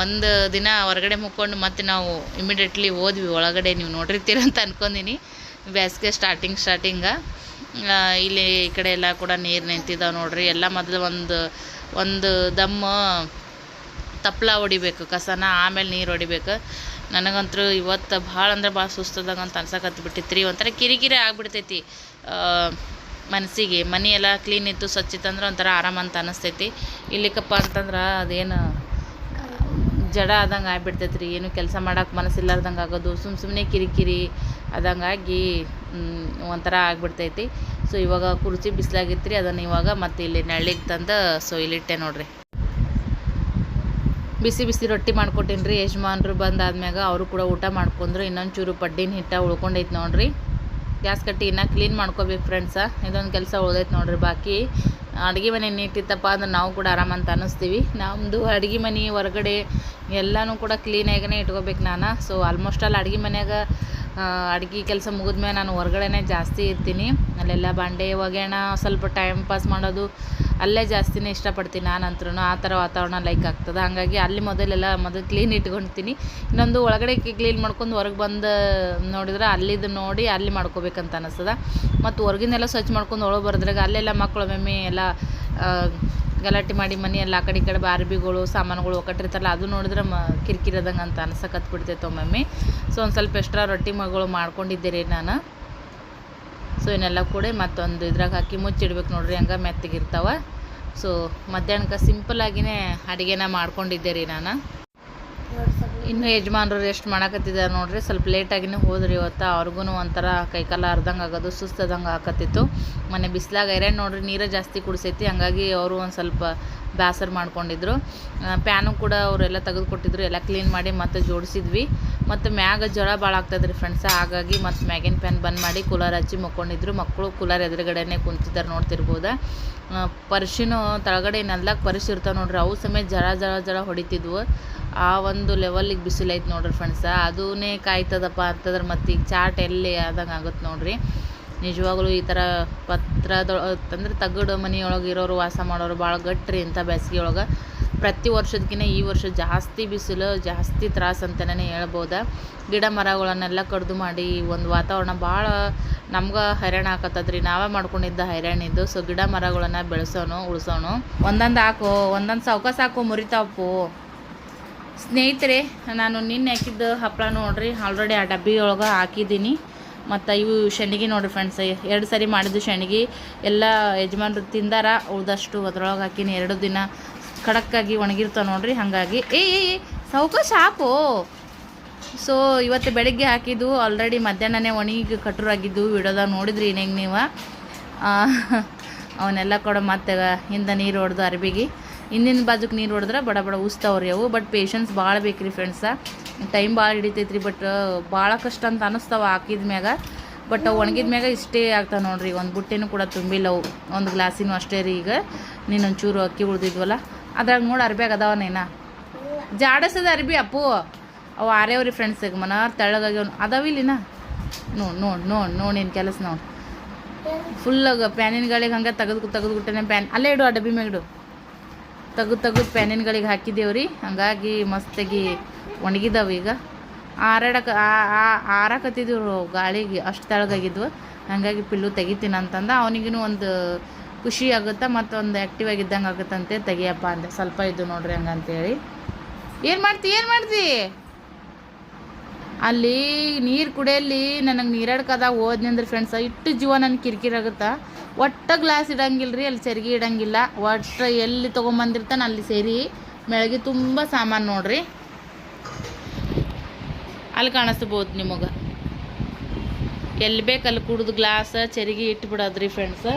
S1: ಒಂದು ದಿನ ಹೊರಗಡೆ ಮುಕ್ಕೊಂಡು ಮತ್ತೆ ನಾವು ಇಮಿಡಿಯೇಟ್ಲಿ ಹೋದ್ವಿ ಒಳಗಡೆ ನೀವು ನೋಡಿರ್ತೀರ ಅಂತ ಅನ್ಕೊಂಡಿನಿ ಬೇಸಿಗೆ ಸ್ಟಾರ್ಟಿಂಗ್ ಸ್ಟಾರ್ಟಿಂಗ ಇಲ್ಲಿ ಈ ಕಡೆ ಎಲ್ಲ ಕೂಡ ನೀರು ನಿಂತಿದ್ದಾವೆ ನೋಡ್ರಿ. ಎಲ್ಲ ಮೊದಲು ಒಂದು ಒಂದು ದಮ್ಮ ತಪ್ಲ ಹೊಡಿಬೇಕು, ಕಸನ ಆಮೇಲೆ ನೀರು ಹೊಡಿಬೇಕು. ನನಗಂತೂ ಇವತ್ತು ಭಾಳ ಅಂದ್ರೆ ಭಾಳ ಸುಸ್ತದಾಗ ಅಂತ ಅನ್ಸಕತ್ತು ಬಿಟ್ಟಿತ್ತು ರೀ ಒಂಥರ ಕಿರಿಕಿರಿ ಆಗಿಬಿಡ್ತೈತಿ ಮನಸ್ಸಿಗೆ ಮನೆ ಎಲ್ಲ ಕ್ಲೀನ್ ಇತ್ತು ಸ್ವಚ್ಛ ಅಂದ್ರೆ ಒಂಥರ ಆರಾಮ ಅಂತ ಅನಿಸ್ತೈತಿ. ಇಲ್ಲಿಕಪ್ಪ ಅಂತಂದ್ರೆ ಅದೇನು ಜಡ ಆದಂಗೆ ಆಗಿಬಿಡ್ತೈತೆ ರೀ ಏನು ಕೆಲಸ ಮಾಡೋಕೆ ಮನಸ್ಸಿಲ್ಲಾರ್ದಂಗೆ ಆಗೋದು. ಸುಮ್ಮ ಸುಮ್ಮನೆ ಕಿರಿಕಿರಿ ಆದಂಗಾಗಿ ಒಂಥರ ಆಗ್ಬಿಡ್ತೈತಿ. ಸೊ ಇವಾಗ ಕುರ್ಚಿ ಬಿಸಿಲಾಗಿತ್ತು ರೀ ಅದನ್ನು ಇವಾಗ ಮತ್ತೆ ಇಲ್ಲಿ ನೆಳ್ಳಿಗೆ ತಂದು ಸೊ ಇಲ್ಲಿಟ್ಟೆ ನೋಡ್ರಿ. ಬಿಸಿ ಬಿಸಿ ರೊಟ್ಟಿ ಮಾಡ್ಕೊಟ್ಟಿನಿ ರೀ ಯಜಮಾನ್ರು ಬಂದಾದ್ಮ್ಯಾಗ ಅವರು ಕೂಡ ಊಟ ಮಾಡ್ಕೊಂಡ್ರು. ಇನ್ನೊಂದು ಚೂರು ಪಡ್ಡಿನ ಹಿಟ್ಟ ಉಳ್ಕೊಂಡೈತೆ ನೋಡ್ರಿ. ಗ್ಯಾಸ್ ಕಟ್ಟಿ ಇನ್ನೂ ಕ್ಲೀನ್ ಮಾಡ್ಕೋಬೇಕು ಫ್ರೆಂಡ್ಸ. ಇದೊಂದು ಕೆಲಸ ಉಳ್ದೈತೆ ನೋಡ್ರಿ ಬಾಕಿ. ಅಡುಗೆ ಮನೆ ನೀಟಿತ್ತಪ್ಪ ಅಂದ್ರೆ ನಾವು ಕೂಡ ಆರಾಮಂತ ಅನ್ನಿಸ್ತೀವಿ ನಮ್ಮದು ಅಡುಗೆ ಮನೆ ಹೊರಗಡೆ ಎಲ್ಲನೂ ಕೂಡ ಕ್ಲೀನಾಗೇ ಇಟ್ಕೋಬೇಕು ನಾನು. ಸೊ ಆಲ್ಮೋಸ್ಟ್ ಅಲ್ಲಿ ಅಡ್ಗೆ ಮನೆಯಾಗ ಅಡ್ಗೆ ಕೆಲಸ ಮುಗಿದ್ಮೇಲೆ ನಾನು ಹೊರಗಡೆನೇ ಜಾಸ್ತಿ ಇರ್ತೀನಿ. ಅಲ್ಲೆಲ್ಲ ಬಾಂಡೆ ಒಗೆಣ ಸ್ವಲ್ಪ ಟೈಮ್ ಪಾಸ್ ಮಾಡೋದು, ಅಲ್ಲೇ ಜಾಸ್ತಿನೇ ಇಷ್ಟಪಡ್ತೀನಿ ನಾನಂತ್ರೂ ಆ ಥರ ವಾತಾವರಣ ಲೈಕ್ ಆಗ್ತದೆ. ಹಾಗಾಗಿ ಅಲ್ಲಿ ಮೊದಲೆಲ್ಲ ಮೊದಲು ಕ್ಲೀನ್ ಇಟ್ಕೊಳ್ತೀನಿ ಇನ್ನೊಂದು ಒಳಗಡೆ ಕ್ಲೀನ್ ಮಾಡ್ಕೊಂಡು ಹೊರಗೆ ಬಂದು ನೋಡಿದ್ರೆ ಅಲ್ಲಿದ್ದು ನೋಡಿ ಅಲ್ಲಿ ಮಾಡ್ಕೋಬೇಕಂತ ಅನಿಸ್ತದ. ಮತ್ತು ಹೊರಗಿನೆಲ್ಲ ಸ್ವಚ್ಛ ಮಾಡ್ಕೊಂಡು ಒಳಗೆ ಬರೋದ್ರಾಗ ಅಲ್ಲೆಲ್ಲ ಮಕ್ಕಳು ಒಮ್ಮೊಮ್ಮೆ ಎಲ್ಲ ಗಲಾಟೆ ಮಾಡಿ ಮನೆ ಎಲ್ಲ ಆ ಕಡೆ ಈ ಕಡೆ ಬಾರ್ಬಿಗಳು, ಸಾಮಾನುಗಳು ಒಕ್ಕಟ್ಟಿರ್ತಾರಲ್ಲ, ಅದು ನೋಡಿದ್ರೆ ಮ ಕಿರಿಕಿರದಂಗೆ ಅಂತ ಅನ್ಸಕತ್ ಬಿಡ್ತೈತೆ ಒಮ್ಮೊಮ್ಮೆ ಸೊ ಒಂದು ಸ್ವಲ್ಪ ಎಕ್ಸ್ಟ್ರಾ ರೊಟ್ಟಿ ಮಗಳು ಮಾಡ್ಕೊಂಡಿದ್ದೆ ರೀ ನಾನು. ಸೊ ಇವನ್ನೆಲ್ಲ ಕೂಡ ಮತ್ತೊಂದು ಇದ್ರಾಗ ಹಾಕಿ ಮುಚ್ಚಿಡ್ಬೇಕು ನೋಡ್ರಿ, ಹಂಗೆ ಮೆತ್ತಗಿರ್ತಾವೆ. ಸೊ ಮಧ್ಯಾಹ್ನಕ್ಕೆ ಸಿಂಪಲ್ಲಾಗಿನೇ ಅಡುಗೆನ ಮಾಡ್ಕೊಂಡಿದ್ದೆ ರೀ ನಾನು. ಇನ್ನು ಯಜಮಾನ್ರು ರೆಸ್ಟ್ ಮಾಡಕತ್ತಿದ್ದಾರೆ ನೋಡ್ರಿ. ಸ್ವಲ್ಪ ಲೇಟಾಗಿನೇ ಹೋದ್ರಿ ಇವತ್ತು. ಅವ್ರಿಗೂ ಒಂಥರ ಕೈಕಾಲ ಅರ್ಧಂಗೆ ಆಗೋದು ಸುಸ್ತದಂಗೆ ಹಾಕತ್ತಿತ್ತು ಮನೆ ಬಿಸಿಲಾಗ ಐರನ್ ನೋಡ್ರಿ, ನೀರೇ ಜಾಸ್ತಿ ಕುಡಿಸೈತಿ. ಹಂಗಾಗಿ ಅವರು ಒಂದು ಸ್ವಲ್ಪ ಬ್ಯಾಸರ್ ಮಾಡ್ಕೊಂಡಿದ್ರು. ಪ್ಯಾನು ಕೂಡ ಅವರೆಲ್ಲ ತೆಗೆದುಕೊಟ್ಟಿದ್ರು. ಎಲ್ಲ ಕ್ಲೀನ್ ಮಾಡಿ ಮತ್ತೆ ಜೋಡಿಸಿದ್ವಿ. ಮತ್ತು ಮ್ಯಾಗ ಜ್ವರ ಭಾಳ ಆಗ್ತದ್ರಿ ಫ್ರೆಂಡ್ಸ ಹಾಗಾಗಿ ಮತ್ತು ಮ್ಯಾಗಿನ ಪ್ಯಾನ್ ಬಂದ್ ಮಾಡಿ ಕೂಲರ್ ಹಚ್ಚಿ ಮಕ್ಕೊಂಡಿದ್ರು. ಮಕ್ಕಳು ಕೂಲರ್ ಎದುರುಗಡೆನೆ ಕುಂತಿದ್ದಾರೆ ನೋಡ್ತಿರ್ಬೋದು. ಪರ್ಶಿನೂ ತಳಗಡೆ ನೆಲ್ದಾಗ ಪರ್ಶಿ ಇರ್ತಾವೆ ನೋಡ್ರಿ. ಅವು ಸಮೇತ ಜರ ಜರ ಜರ ಹೊಡಿತಿದ್ವು. ಆ ಒಂದು ಲೆವೆಲಿಗೆ ಬಿಸಿಲೈತೆ ನೋಡ್ರಿ ಫ್ರೆಂಡ್ಸ ಅದೂನೇ ಕಾಯ್ತದಪ್ಪ ಅಂತಂದ್ರೆ ಮತ್ತು ಈಗ ಚಾಟ್ ಎಲ್ಲಿ ಆದಂಗೆ ಆಗುತ್ತೆ ನೋಡ್ರಿ. ನಿಜವಾಗ್ಲೂ ಈ ಥರ ಪತ್ರದೊಳ ಅಂದ್ರೆ ತಗಡು ಮನೆಯೊಳಗೆ ಇರೋರು ವಾಸ ಮಾಡೋರು ಭಾಳ ಗಟ್ಟ್ರಿ ಇಂಥ ಬೇಸಿಗೆ ಒಳಗೆ ಪ್ರತಿ ವರ್ಷದಕ್ಕಿಂತ ಈ ವರ್ಷ ಜಾಸ್ತಿ ಬಿಸಿಲು, ಜಾಸ್ತಿ ತ್ರಾಸು ಅಂತಲೇ ಹೇಳ್ಬೋದು. ಗಿಡ ಮರಗಳನ್ನೆಲ್ಲ ಕಡ್ದು ಮಾಡಿ ಒಂದು ವಾತಾವರಣ ಭಾಳ ನಮ್ಗೆ ಹೈರಾಣ ಆಕತ್ತದ್ರಿ. ನಾವೇ ಮಾಡ್ಕೊಂಡಿದ್ದ ಹೈರಾಣಿದ್ದು ಸೊ ಗಿಡ ಮರಗಳನ್ನು ಬೆಳೆಸೋನು, ಉಳಿಸೋನು. ಒಂದೊಂದು ಹಾಕು, ಒಂದೊಂದು ಸಾವ್ಕಾಸ ಹಾಕು ಮುರಿತಾವು ಸ್ನೇಹಿತರೆ, ನಾನು ನಿನ್ನೆ ಹಾಕಿದ್ದು ಹಪ್ಪಳ ನೋಡ್ರಿ ಆಲ್ರೆಡಿ ಆ ಡಬ್ಬಿ ಒಳಗೆ ಹಾಕಿದ್ದೀನಿ. ಮತ್ತು ಇವು ಶೆಂಡಿಗೆ ನೋಡ್ರಿ ಫ್ರೆಂಡ್ಸ್ ಎರಡು ಸರಿ ಮಾಡಿದ್ದು ಶೆಂಡಿಗೆ ಎಲ್ಲ ಯಜಮಾನ್ರು ತಿಂದಾರ, ಉಳ್ದಷ್ಟು ಅದ್ರೊಳಗೆ ಹಾಕಿನಿ. ಎರಡು ದಿನ ಖಡಕ್ಕಾಗಿ ಒಣಗಿರ್ತಾವೆ ನೋಡ್ರಿ, ಹಾಗಾಗಿ. ಏಯ್ ಸಾವ್ಕಾಶ ಹಾಕು. ಸೊ ಇವತ್ತು ಬೆಳಗ್ಗೆ ಹಾಕಿದ್ದು ಆಲ್ರೆಡಿ ಮಧ್ಯಾಹ್ನನೇ ಒಣಗಿ ಕಟ್ರಾಗಿದ್ದು ವಿಡಿಯೋದಾಗ ನೋಡಿದ್ರಿ ಇನ್ನೇಗೆ ನೀವು. ಅವನ್ನೆಲ್ಲ ಕೊಡೋ ಮತ್ತೆ ಹಿಂದೆ ನೀರು ಹೊಡೆದು ಅರ್ಬಿಗೆ. ಹಿಂದಿನ ಬಾಜುಕ್ ನೀರು ಹೊಡೆದ್ರೆ ಬಡ ಬಡ ಉಸ್ತಾವ್ರಿ ಅವು. ಬಟ್ ಪೇಷನ್ಸ್ ಭಾಳ ಬೇಕು ರೀ ಫ್ರೆಂಡ್ಸ ಟೈಮ್ ಭಾಳ ಹಿಡಿತೈತ್ರಿ ಬಟ್ ಭಾಳ ಕಷ್ಟ ಅಂತ ಅನ್ನಿಸ್ತಾವ ಹಾಕಿದ ಮ್ಯಾಗ. ಬಟ್ ಒಣಗಿದ ಮ್ಯಾಗ ಇಷ್ಟೇ ಆಗ್ತಾವೆ ನೋಡ್ರಿ. ಒಂದು ಬುಟ್ಟಿನೂ ಕೂಡ ತುಂಬಿಲ್ಲ ಅವು ಒಂದು ಗ್ಲಾಸಿನೂ ಅಷ್ಟೇ ರೀ ಈಗ. ನೀನೊಂಚೂರು ಅಕ್ಕಿ ಉಳ್ದಿದ್ವಲ್ಲ. ಅದ್ರಾಗ ನೋಡಿ ಅರ್ಬ್ಯಾಗ ಅದಾವ ನೇನ? ಜಾಡಸದ ಅರ್ಬಿ ಅಪ್ಪು. ಅವು ಆರೇವ್ರಿ ಫ್ರೆಂಡ್ಸ್ ಈಗ. ಮನಾರ್ ತೆಳ್ಳಗಾಗಿ ಅದಾವಿಲ್ಲಿನ ನೋಡ್ ನೋಡ್ ನೋಡ್, ನೋಡಿ ನಿನ್ನ ಕೆಲಸ ನೋಡಿ. ಫುಲ್ಲಾಗ ಪ್ಯಾನಿನ ಗಾಳಿಗೆ ಹಂಗೆ ತೆಗೆದು ತೆಗೆದುಬಿಟ್ಟೆ ಪ್ಯಾನ್. ಅಲ್ಲೇ ಇಡು ಆ ಡಬ್ಬಿ ಮ್ಯಾಗ ಇಡು. ತೆಗೆದು ತೆಗೆದು ಪ್ಯಾನಿನ್ಗಳಿಗೆ ಹಾಕಿದ್ದೇವೆ ರೀ ಹಂಗಾಗಿ ಮಸ್ತಾಗಿ ಒಣಗಿದಾವೆ ಈಗ. ಆರಾಡಕ ಆರಾಕತ್ತಿದ್ರು ಗಾಳಿಗೆ, ಅಷ್ಟು ತೆಳಗಾಗಿದ್ವು ಹಾಗಾಗಿ ಪಿಲ್ಲು ತೆಗಿತೀನಿ ಅಂತಂದ. ಅವನಿಗೂ ಒಂದು ಖುಷಿ ಆಗುತ್ತಾ ಮತ್ತೊಂದು ಆ್ಯಕ್ಟಿವ್ ಆಗಿದ್ದಂಗೆ ಆಗುತ್ತಂತೆ ತೆಗಿಯಪ್ಪ ಅಂತ ಸ್ವಲ್ಪ ಇದ್ದು ನೋಡ್ರಿ ಹಂಗಂತೇಳಿ. ಏನು ಮಾಡ್ತಿ ಏನು ಮಾಡ್ತಿ? ಅಲ್ಲಿ ನೀರು ಕುಡಿಯಲ್ಲಿ ನನಗೆ ನೀರಾಡ್ಕದಾಗ ಹೋದ್ನಂದ್ರೆ ಫ್ರೆಂಡ್ಸ ಇಟ್ಟು ಜೀವ ನನಗೆ ಕಿರಿಕಿರಿ ಆಗುತ್ತೆ. ಒಟ್ಟ ಗ್ಲಾಸ್ ಇಡಂಗಿಲ್ಲ ರೀ ಅಲ್ಲಿ ಚರ್ಗಿ ಇಡಂಗಿಲ್ಲ. ಒಟ್ಟು ಎಲ್ಲಿ ತೊಗೊಂಬಂದಿರ್ತಾನೆ ಅಲ್ಲಿ ಸೇರಿ ಮೆಳಗೆ ತುಂಬ ಸಾಮಾನು ನೋಡ್ರಿ. ಅಲ್ಲಿ ಕಾಣಿಸ್ಬೋದು ನಿಮಗೆ. ಎಲ್ಲಿ ಬೇಕು ಅಲ್ಲಿ ಕುಡ್ದು ಗ್ಲಾಸ್ ಚರಿಗೆ ಇಟ್ಬಿಡೋದ್ರಿ ಫ್ರೆಂಡ್ಸ್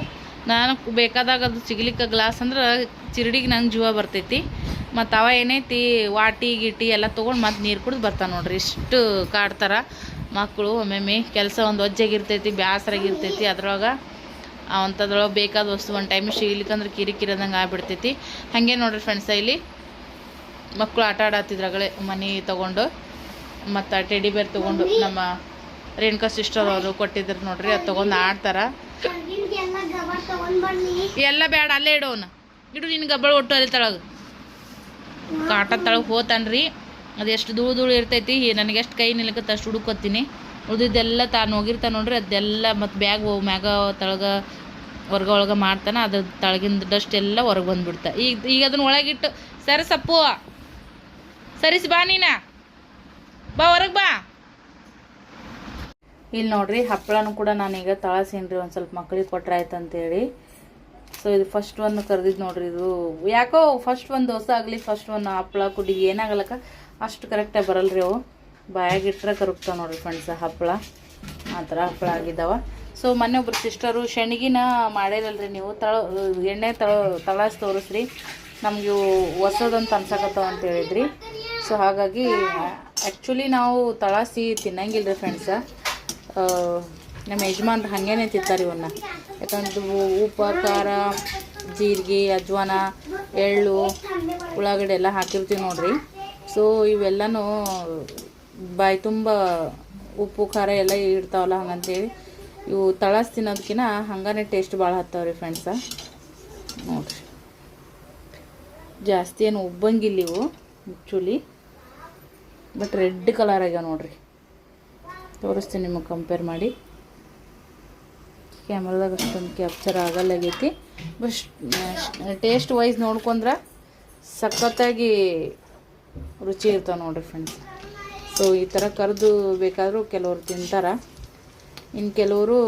S1: ನಾನು ಬೇಕಾದಾಗ ಅದು ಸಿಗ್ಲಿಕ್ಕೆ ಗ್ಲಾಸ್ ಅಂದ್ರೆ ಚಿರಡಿಗೆ ನಂಗೆ ಜೀವ ಬರ್ತೈತಿ. ಮತ್ತು ಅವ ಏನೈತಿ ವಾಟಿ ಗಿಟಿ ಎಲ್ಲ ತೊಗೊಂಡು ಮತ್ತು ನೀರು ಕುಡಿದು ಬರ್ತಾನೆ ನೋಡ್ರಿ. ಇಷ್ಟು ಕಾಡ್ತಾರೆ ಮಕ್ಕಳು ಒಮ್ಮೆಮ್ಮೆ. ಕೆಲಸ ಒಂದು ಒಜ್ಜಾಗಿರ್ತೈತಿ ಬೇಸರಾಗಿರ್ತೈತಿ ಅದ್ರೊಳಗೆ ಅಂಥದ್ರೊಳಗೆ ಬೇಕಾದ ವಸ್ತು ಒಂದು ಟೈಮ್ ಸಿಗ್ಲಿಕ್ಕಂದ್ರೆ ಕಿರಿಕಿರದಂಗೆ ಆಗ್ಬಿಡ್ತೈತಿ. ಹಾಗೆ ನೋಡ್ರಿ ಫ್ರೆಂಡ್ಸ ಇಲ್ಲಿ ಮಕ್ಕಳು ಆಟ ಆಡತ್ತಿದ್ರಾಗಲೇ ಮನೆ ತೊಗೊಂಡು ಮತ್ತು ಟೆಡಿ ಬೇರ್ ತೊಗೊಂಡು ನಮ್ಮ ರೇಣುಕಾ ಸಿಸ್ಟರ್ ಅವರು ಕೊಟ್ಟಿದ್ರು ನೋಡ್ರಿ. ಅದು ತೊಗೊಂಡು ಆಡ್ತಾರ. ಎಲ್ಲ ಬೇಡ ಅಲ್ಲೇ ಇಡೋನು ಇಡು ನಿನ್ನ ಗಬ್ಬಳ ಒಟ್ಟು ಅಲ್ಲಿ ತಳಗೆ. ಕಾಟ ತಳಗೆ ಹೋತಾನ್ರಿ. ಅದು ಎಷ್ಟು ಧೂಳು ಧೂಳು ಇರ್ತೈತಿ ನನಗೆ ಎಷ್ಟು ಕೈ ನಿಲ್ಕತ್ತೆ ಅಷ್ಟು ಹುಡುಕೋತೀನಿ ಉಳಿದಿದ್ದೆಲ್ಲ ತಾನು ಹೋಗಿರ್ತಾನೆ ನೋಡ್ರಿ, ಅದೆಲ್ಲ ಮತ್ತು ಬ್ಯಾಗ್ ಮ್ಯಾಗ ತಳಗ ಹೊರ್ಗ ಒಳಗೆ ಮಾಡ್ತಾನೆ, ಅದ್ರ ತಳಗಿಂದ ಡಸ್ಟ್ ಎಲ್ಲ ಹೊರಗೆ ಬಂದ್ಬಿಡ್ತ. ಈಗ ಈಗ ಅದನ್ನ ಒಳಗಿಟ್ಟು, ಸರಿ ಸಪ್ಪು, ಸರಿಸಿ ಬಾ ನೀನ. ಬಾ ಹೊರಗೆ ಬಾ. ಇಲ್ಲಿ ನೋಡ್ರಿ, ಹಪ್ಪಳನೂ ಕೂಡ ನಾನೀಗ ತಳಸೇನ್ರಿ, ಒಂದು ಸ್ವಲ್ಪ ಮಕ್ಳಿಗೆ ಕೊಟ್ರೆ ಆಯ್ತು ಅಂತೇಳಿ ಸೊ ಇದು ಫಸ್ಟ್ ಒನ್ ಕರೆದಿದ್ದು ನೋಡ್ರಿ ಇದು. ಯಾಕೋ ಫಸ್ಟ್ ಒಂದು ದೋಸೆ ಆಗಲಿ ಫಸ್ಟ್ ಒಂದು ಹಪ್ಪಳ ಕುಡಿ ಏನಾಗಲ್ಲಕ್ಕ ಅಷ್ಟು ಕರೆಕ್ಟಾಗಿ ಬರಲ್ರಿ ಅವು. ಬಾಯಾಗ ಇಟ್ರೆ ಕರುಗ್ತಾವೆ ನೋಡ್ರಿ ಫ್ರೆಂಡ್ಸ್ ಹಪ್ಪಳ ಆ ಥರ ಹಪ್ಪಳ ಆಗಿದ್ದಾವೆ. ಸೊ ಮೊನ್ನೆ ಒಬ್ರು ಸಿಸ್ಟರು ಶೆಣಗಿನ ಮಾಡಿರಲ್ರಿ ನೀವು. ತಳ, ಎಣ್ಣೆ ತಳ, ತಳಸ್ ತೋರಿಸ್ರಿ. ನಮಗೆ ಹೊಸದಂತ ಅನ್ಸಕತ್ತಾವ ಅಂತ ಹೇಳಿದ್ರಿ. ಸೊ ಹಾಗಾಗಿ ಆ್ಯಕ್ಚುಲಿ ನಾವು ತಳಸಿ ತಿನ್ನಂಗಿಲ್ಲ ರೀ ಫ್ರೆಂಡ್ಸ ನಮ್ಮ ಯಜಮಾನ್ರು ಹಾಗೇನೆ ತಿಂತಾರೆ ಇವನ್ನ ಯಾಕಂದ್ರೆ ಉಪ್ಪು, ಖಾರ, ಜೀರಿಗೆ, ಅಜ್ವಾನ, ಎಳ್ಳು, ಉಳ್ಳಾಗಡ್ಡೆ ಎಲ್ಲ ಹಾಕಿರ್ತೀವಿ ನೋಡ್ರಿ. ಸೊ ಇವೆಲ್ಲನೂ ಬಾಯಿ ತುಂಬ ಉಪ್ಪು, ಖಾರ ಎಲ್ಲ ಇರ್ತಾವಲ್ಲ ಹಂಗಂತೇಳಿ ಇವು ತಳಸ್ ತಿನ್ನೋದಕ್ಕಿನ ಹಂಗಾನೆ ಟೇಸ್ಟ್ ಭಾಳ ಹತ್ತಾವ್ರಿ ಫ್ರೆಂಡ್ಸ ನೋಡ್ರಿ. ಜಾಸ್ತಿ ಏನು ಉಬ್ಬಂಗಿಲ್ಲ ಇವು ಚುಲಿ ಬಟ್ ರೆಡ್ ಕಲರ್ ಆಗ್ಯಾವ ನೋಡ್ರಿ. ತೋರಿಸ್ತೀನಿ ನಿಮಗೆ ಕಂಪೇರ್ ಮಾಡಿ. ಕ್ಯಾಮ್ರಾದಾಗ ಅಷ್ಟೊಂದು ಕ್ಯಾಪ್ಚರ್ ಆಗಲ್ಲಾಗೈತಿ. ಬಟ್ ಟೇಸ್ಟ್ ವೈಸ್ ನೋಡ್ಕೊಂಡ್ರೆ ಸಖತ್ತಾಗಿ ರುಚಿ ಇರ್ತಾವೆ ನೋಡಿರಿ ಫ್ರೆಂಡ್ಸ್ ಸೊ ಈ ಥರ ಕರೆದು ಬೇಕಾದರೂ ಕೆಲವರು ತಿಂತಾರೆ. ಇನ್ನು ಕೆಲವರು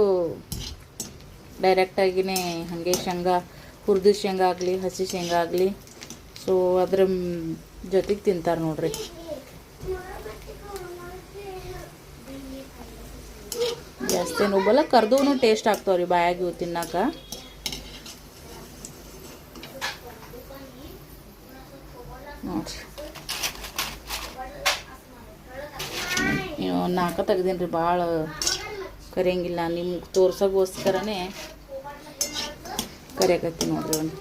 S1: ಡೈರೆಕ್ಟಾಗಿಯೇ ಹಾಗೆ ಶೇಂಗಾ, ಹುರಿದು ಶೇಂಗಾ ಆಗಲಿ, ಹಸಿ ಶೇಂಗಾ ಆಗಲಿ. ಸೊ ಅದ್ರ ಜೊತೆಗೆ ತಿಂತಾರೆ ನೋಡ್ರಿ. ಜಾಸ್ತಿ ಏನು ಉಬ್ಬಲ್ಲ ಕರ್ದೂ ಟೇಸ್ಟ್ ಆಗ್ತಾವ ರೀ ಬಾಯಾಗಿ ಇವು ತಿನ್ನಾಕ. ನೋಡ್ರಿ. ನಾಲ್ಕ ತೆಗ್ದೀನಿ ರೀ ಭಾಳ ಕರಿಯಂಗಿಲ್ಲ. ನಿಮ್ಗೆ ತೋರ್ಸೋಕ್ಕೋಸ್ಕರನೇ ಕರಿಯಕತ್ತೀನಿ ನೋಡ್ರಿ ಒಂದು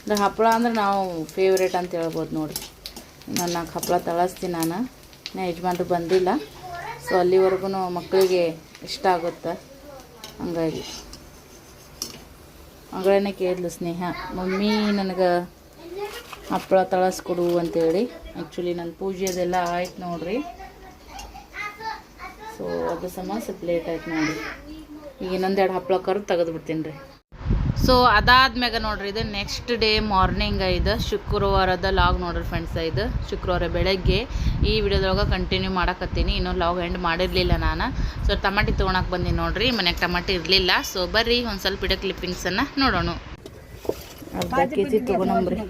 S1: ಅಂದ್ರೆ ಹಪ್ಪಳ ಅಂದ್ರೆ ನಾವು ಫೇವ್ರೇಟ್ ಅಂತ ಹೇಳ್ಬೋದು ನೋಡಿರಿ. ನಾನು ನಾಲ್ಕು ಹಪ್ಪಳ ತಳಸ್ತೀನಿ ನಾನು. ನಾ ಯಜಮಾನ್ರು ಬಂದಿಲ್ಲ. ಸೊ ಅಲ್ಲಿವರೆಗೂ ಮಕ್ಕಳಿಗೆ ಇಷ್ಟ ಆಗುತ್ತೆ. ಹಂಗಾಗಿ. ಮಗಳನ್ನೇ ಕೇಳಿದ್ಲು ಸ್ನೇಹ. ಮಮ್ಮಿ ನನಗೆ ಹಪ್ಪಳ ತಳಸ್ಕೊಡು ಅಂತೇಳಿ. ಆ್ಯಕ್ಚುಲಿ ನನ್ನ ಪೂಜೆ ಅದೆಲ್ಲ ಆಯ್ತು ನೋಡ್ರಿ. ಸೊ ಅದು ಸಮ ಸ್ವಲ್ಪ ಲೇಟ್ ಆಯ್ತು ನೋಡ್ರಿ ಈಗ ಇನ್ನೊಂದೆರಡು ಹಪ್ಪಳ ಕರು ತೆಗೆದು ಬಿಡ್ತೀನಿ ರೀ. ಸೊ ಅದಾದ್ಮ್ಯಾಗ ನೋಡ್ರಿ ಇದು ನೆಕ್ಸ್ಟ್ ಡೇ ಮಾರ್ನಿಂಗ್ ಇದು ಶುಕ್ರವಾರದ ಲಾಗ್ ನೋಡ್ರಿ ಫ್ರೆಂಡ್ಸ್ ಇದು ಶುಕ್ರವಾರ ಬೆಳಗ್ಗೆ ಈ ವಿಡಿಯೋದೊಳಗೆ ಕಂಟಿನ್ಯೂ ಮಾಡಕತ್ತೀನಿ ಇನ್ನೂ ಲಾಗ್ ಎಂಡ್ ಮಾಡಿರಲಿಲ್ಲ ನಾನು ಸೊ ಟಮಾಟಿ ತೊಗೊಳಕ್ಕೆ ಬಂದೀನಿ ನೋಡ್ರಿ ಮನ್ಯಾಗ ಟಮಾಟಿ ಇರಲಿಲ್ಲ ಸೊ ಬರ್ರಿ ಒಂದು ಸ್ವಲ್ಪ ಇಡೋ ಕ್ಲಿಪ್ಪಿಂಗ್ಸನ್ನು ನೋಡೋಣ ಅರ್ಧ ಕೆ ಜಿ ತೊಗೊಂಡ್ರಿ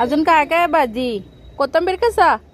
S1: अजून काय काय आहे भाजी कोथिंबीर कसा
S2: कोथिंबीर दहाला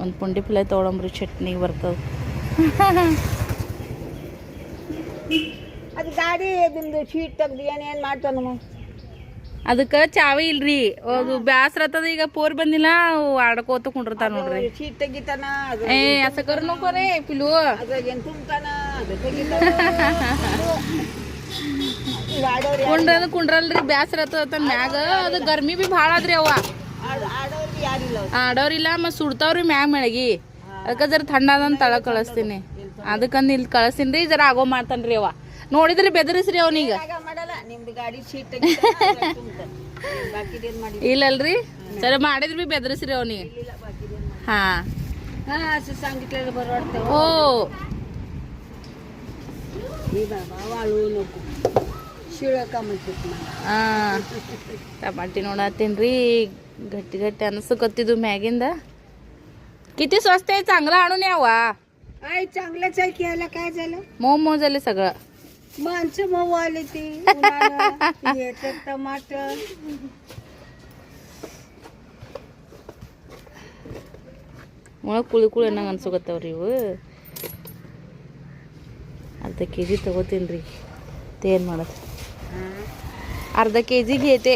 S1: ಒಂದು ಪುಂಡಿ ಪಲ್ಯ ತೊಗೊಳಂಬ್ರಿ ಚಟ್ನಿಗೆ ಬರ್ತದ
S2: ಅದು ಗಾಡಿ ನಿಮ್ದು ಶೀಟ್ ತೆಗ್ದು ಏನೇನು ಮಾಡ್ತಾನ ಮಗ
S1: ಅದಕ್ಕೆ ಚಾವಿ ಇಲ್ರಿ ಅದು ಬ್ಯಾಸ್ರ ಆತದ ಈಗ ಪೋರ್ ಬಂದಿಲ್ಲ ಅವು ಆಡ್ಕೋತ ಕುಂಡಿರ್ತಾರ ನೋಡ್ರಿ
S2: ಶೀಟ್ ತೆಗಿತಾನ ಅದು
S1: ಏ ಅಸ ಕರ್ ನೋಕೋರೆ ಪಿಲು
S2: ಅದು ಏನು ತುಂಬ್ತಾನ ಅದು ತೆಗಿತಾನ ಆಡೋರು
S1: ಕುಂಡ್ರ ಕುಂಡ್ರಲ್ರಿ ಬ್ಯಾಸ್ರ ಆತದ ಮ್ಯಾಗ ಅದು ಗರ್ಮಿ ಬಿ ಭಾಳ ಆದ್ರಿ ಅವ
S2: ಆಡೋರ್ಗೆ ಯಾರಿಲ್ಲ ಅವ್ರು.
S1: ಆಡೋರಿಲ್ಲ ಮತ್ತು ಸುಡ್ತಾವ್ರಿ ಮ್ಯಾಗ ಮೆಳಗಿ. ಅದಕ್ಕೆ ಜರ ಥಂಡದಂತ ತಳ ಕಳಿಸ್ತೀನಿ. ಅದಕ್ಕಂದು ಇಲ್ಲಿ ಕಳಿಸ್ತೀನಿ ರೀ ಜರ ಆಗೋ ಮಾಡ್ತಾನ್ರಿ ಅವ. ನೋಡಿದ್ರಿ ಬೆದರಿಸ್ರಿ ಅವನೀಗ ಇಲ್ಲಲ್ರಿ? ಸರಿ ಮಾಡಿದ್ರಿ ಬಿ ಬೆದರಿಸ್ರಿ ಅವನಿಗೆ. ಹಾ. ಓ. ಟಮಾಟಿ ನೋಡತ್ತೀನಿ ರೀ. ಗಟ್ಟಿ ಗಟ್ಟಿ ಅನ್ಸಕತ್ತಿದ್ದು ಮ್ಯಾಗಿಂದ किती स्वस्त आहे चांगला आणून यावा
S2: काय चांगलंच आहे की ह्याला काय झालं
S1: मऊ मऊ झाले सगळं
S2: माणसं मऊ आली ती उन्हाळ्यात. हे तर टमाटर
S1: ಒಳಗೆ ಕುಳಿ ಕುಳಿ ಅನ್ನಂಗೆ ಅನ್ಸಕತ್ತವ್ರಿ ಇವು ಅರ್ಧ ಕೆ ಜಿ ತೊಗೋತೀನಿ ರೀ ಏನು ಮಾಡೋದು अर्धा के जी घेते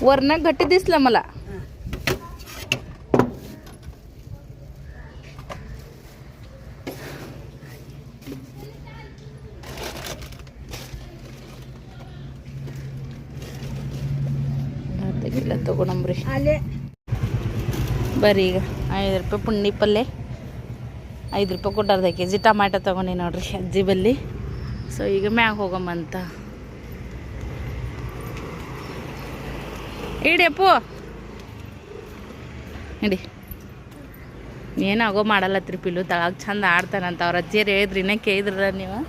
S1: वरनं घट्ट दिसलं मला ಅರ್ಧ ಕಿಲೋ ತಗೊಂಡ್ರಿ
S2: आले
S1: ಬರ್ರಿ ಈಗ ಐದು ರೂಪಾಯಿ ಪುಂಡಿ ಪಲ್ಯ ಐದು ರೂಪಾಯಿ ಕೊಟ್ಟು ಅರ್ಧ ಕೆ ಜಿ ಟಮಾಟ ತೊಗೊಂಡಿ ನೋಡ್ರಿ ಅಜ್ಜಿ ಬಲ್ಲಿ ಸೊ ಈಗ ಮ್ಯಾಗ ಹೋಗಮ್ಮಂತ ಇಡಿ ಅಪ್ಪು. ಇಡಿ. ಏನಾಗೋ ಮಾಡಲ್ಲತ್ರಿ ಪಿಲ್ಲು ತಳಗ ಚಂದ ಆಡ್ತಾನಂತ ಅವ್ರ ಅಜ್ಜಿಯರು ಹೇಳಿದ್ರಿ, ಇನ್ನೇ ಕೇಳಿದ್ರ ನೀವು?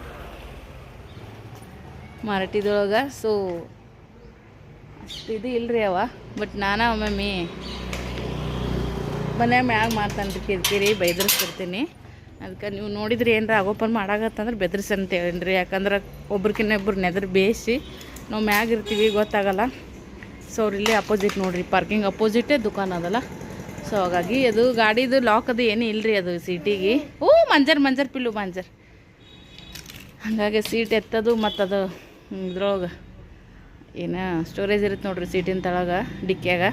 S1: ಮರಾಠಿದೊಳಗೆ, ಸೊ ಅಷ್ಟು ಇದು ಇಲ್ರಿ ಅವ, ಬಟ್ ನಾನು ಒಮ್ಮೊಮ್ಮೆ ಮನೆ ಮ್ಯಾಗ ಮಾಡ್ತಾನೆ ಕಿರಿಕಿರಿ, ಬೈದರ್ಸ್ತಿರ್ತೀನಿ. ಅದಕ್ಕೆ ನೀವು ನೋಡಿದ್ರಿ ಏನಾರ ಆಗೋಪನ್ ಮಾಡಾಗತ್ತಂದ್ರೆ ಬೆದರ್ಸಿ ಅಂತ ಹೇಳೀನಿ ಯಾಕಂದ್ರೆ ಒಬ್ರಿಗಿನ್ನೊಬ್ರು ನೆದ್ರ ಬೇಯಿಸಿ, ನಾವು ಮ್ಯಾಗ ಇರ್ತೀವಿ, ಗೊತ್ತಾಗಲ್ಲ. ಸೊ ಅವ್ರು ಇಲ್ಲೇ ಅಪೋಸಿಟ್ ನೋಡ್ರಿ ಪಾರ್ಕಿಂಗ್ ಅಪೋಸಿಟೇ ದುಕಾನ್ ಅದಲ್ಲ. ಸೊ ಹಾಗಾಗಿ ಅದು ಗಾಡಿದು ಲಾಕ್ ಅದು ಏನೂ ಇಲ್ರಿ ಅದು ಸೀಟಿಗೆ ಓ, ಮಂಜರ್ ಮಂಜರ್, ಪಿಲ್ಲು ಮಂಜರ್. ಹಾಗಾಗಿ ಸೀಟ್ ಎತ್ತದು ಮತ್ತು ಅದು ಇದ್ರೊಳಗೆ ಏನು ಸ್ಟೋರೇಜ್ ಇರುತ್ತೆ ನೋಡ್ರಿ ಸೀಟಿನ ತಳಗ, ಡಿಕ್ಕಿಯಾಗ.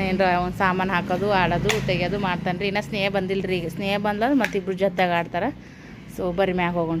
S1: ಏನರ ಒಂದು ಸಾಮಾನು ಹಾಕೋದು, ಆಡೋದು, ತೆಗಿಯೋದು ಮಾಡ್ತಾನೆ ರೀ ಇನ್ನೂ ಸ್ನೇಹ ಬಂದಿಲ್ಲ ರೀ ಈಗ. ಸ್ನೇಹ ಬಂದಾಗ ಮತ್ತೆ ಇಬ್ರು ಜೊತೆಗೆ ಆಡ್ತಾರೆ. ಸೊ ಬರೀ ಮ್ಯಾಗ ಹೋಗೋಣ.